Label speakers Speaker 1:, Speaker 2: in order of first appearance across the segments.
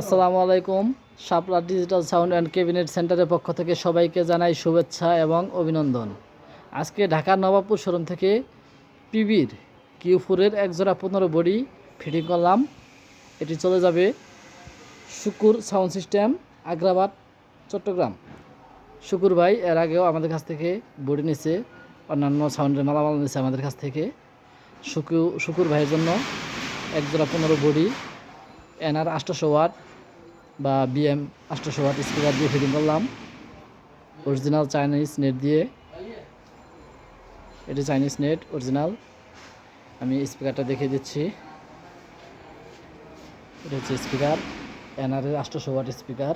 Speaker 1: আসসালামু আলাইকুম। Shapla digital sound and cabinet সেন্টারের পক্ষ থেকে সবাইকে জানাই শুভেচ্ছা এবং অভিনন্দন। আজকে ঢাকার নবাবপুর শোরুম থেকে পিবির কিউ ফোরের একজোড়া পনেরো বডি ফিটিং করলাম। এটি চলে যাবে শুকুর সাউন্ড সিস্টেম, আগ্রাবাদ, চট্টগ্রাম। শুকুর ভাই, এর আগেও আমাদের কাছ থেকে বডি নিছে, অন্যান্য সাউন্ডের মালামাল নিছে আমাদের কাছ থেকে। শুকু শুকুর ভাইয়ের জন্য একজোড়া পনেরো বডি এনআর আটশোশো ওয়াট বা বিএম আটশোশো ওয়াট স্পিকার দিয়ে ফিটিং করলাম। অরিজিনাল চাইনিজ নেট দিয়ে। এটি চাইনিজ নেট অরিজিনাল আমি স্পিকারটা দেখিয়ে দিচ্ছি। এটা হচ্ছে স্পিকার এনআরের আটশোশো ওয়াট স্পিকার।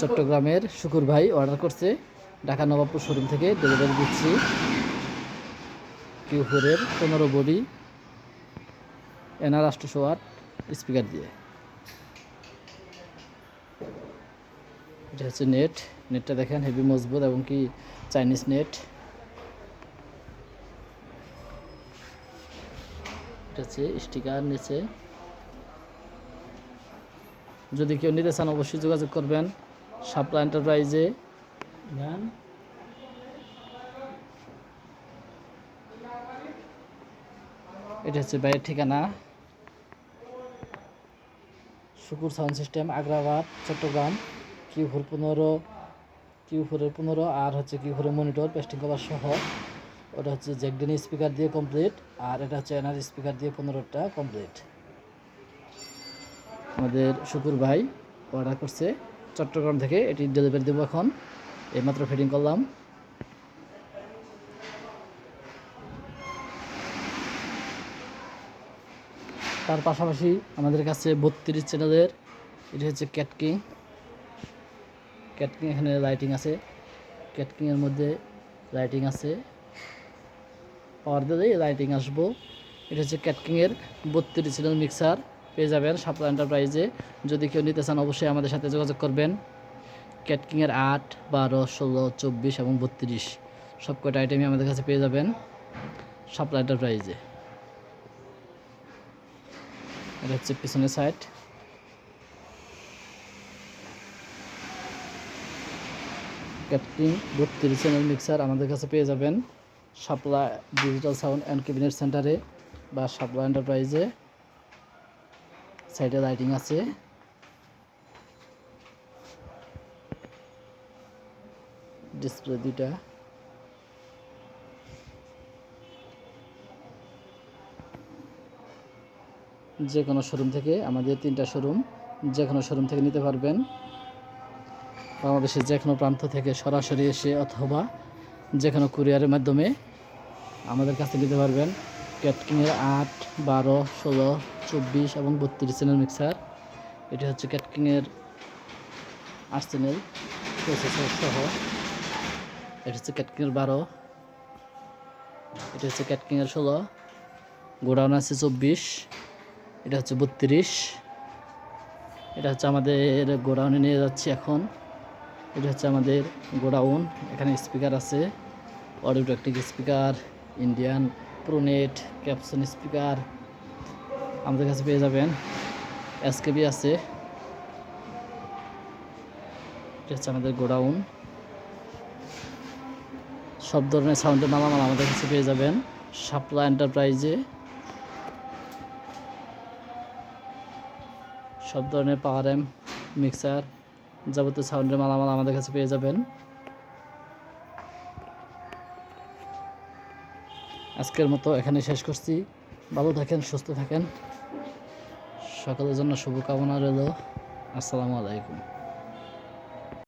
Speaker 1: চট্টগ্রামের শুকুর ভাই অর্ডার করছে। ঢাকা নবাবপুর শোরুম থেকে ডেলিভারি দিচ্ছি। কিউ পনেরো বডি। এনআর আটশোশো ওয়াট স্পিকার দিয়ে। এটা হচ্ছে নেট। নেটটা দেখেন, হেভি মজবুত এবং কি চাইনিজ নেট। এটা হচ্ছে স্টিকার নিচে। যদি কেউ নিতে চান, অবশ্যই যোগাযোগ করবেন। সাপ্লা এন্টারপ্রাইজে। এটা হচ্ছে বাইরের ঠিকানা। Shukur sound system, Agrabad, Chattogram, Q four পনেরো, কিউ ফোরের পনেরো আর হচ্ছে কিউ ফোরের মনিটর, পেস্টিং কভার সহ। ওটা হচ্ছে জ্যাকডেনি স্পিকার দিয়ে কমপ্লিট আর এটা হচ্ছে এনআর স্পিকার দিয়ে পনেরোটা কমপ্লিট। আমাদের শুকুর ভাই অর্ডার করছে। চট্টগ্রাম থেকে এটি ডেলিভারি দেবো এখন। এইমাত্র ফিটিং করলাম। তার পাশাপাশি আমাদের কাছে বত্রিশ চ্যানেলের, এটি হচ্ছে ক্যাটকিং ক্যাটকিং এখানে লাইটিং আছে। ক্যাটকিংয়ের মধ্যে লাইটিং আছে। পাওয়ার দিলেই লাইটিং আসব। এটা হচ্ছে ক্যাটকিংয়ের বত্রিশ চ্যানেল মিক্সার পেয়ে যাবেন সাপ্লা এন্টারপ্রাইজে যদি কেউ নিতে চান অবশ্যই আমাদের সাথে যোগাযোগ করবেন। ক্যাটকিংয়ের আট, বারো, ষোলো, চব্বিশ এবং বত্রিশ। সব কয়টা আইটেমই আমাদের কাছে পেয়ে যাবেন সাপ্লা এন্টারপ্রাইজে এটা হচ্ছে পিছনের সাইড ক্যাপটিং বত্রিশ চ্যানেল মিক্সার আমাদের কাছে পেয়ে যাবেন সাপলা ডিজিটাল সাউন্ড অ্যান্ড ক্যাবিনেট সেন্টারে বা সাপলা এন্টারপ্রাইজে সাইডে লাইটিং আছে। ডিসপ্লে দুইটা। যে কোনো শোরুম থেকে আমাদের তিনটা শোরুম যে কোনো শোরুম থেকে নিতে পারবেন। বাংলাদেশের যে কোনো প্রান্ত থেকে সরাসরি এসে অথবা যে কোনো কুরিয়ারের মাধ্যমে আমাদের কাছে নিতে পারবেন। ক্যাটকিংয়ের আট, বারো, ষোলো, চব্বিশ এবং বত্রিশ চ্যানেল মিক্সার এটি হচ্ছে ক্যাটকিংয়ের আট চ্যানেল প্রসেসর সহ। এটা হচ্ছে ক্যাটকিংয়ের বারো। এটা হচ্ছে ক্যাটকিংয়ের ষোলো। গোডাউন আছে চব্বিশ। এটা হচ্ছে বত্রিশ। এটা হচ্ছে আমাদের গোডাউনে নিয়ে যাচ্ছি এখন। এটা হচ্ছে আমাদের গোডাউন। এখানে স্পিকার আছে। অডিও টেকনিক স্পিকার, ইন্ডিয়ান প্রোনেট, ক্যাপসন স্পিকার আমাদের কাছে পেয়ে যাবেন। এসকেবি আছে। এটা হচ্ছে আমাদের গোডাউন। সব ধরনের সাউন্ডের মালামাল আমাদের কাছে পেয়ে যাবেন। সাপ্লা এন্টারপ্রাইজে সব ধরনের পাওয়ার অ্যাম্প মিক্সার যাবতীয় সাউন্ডের মালামাল আমাদের কাছে পেয়ে যাবেন। আজকের মতো এখানে শেষ করছি। ভালো থাকেন, সুস্থ থাকেন। সকলের জন্য শুভকামনা রইল। আসসালামু আলাইকুম।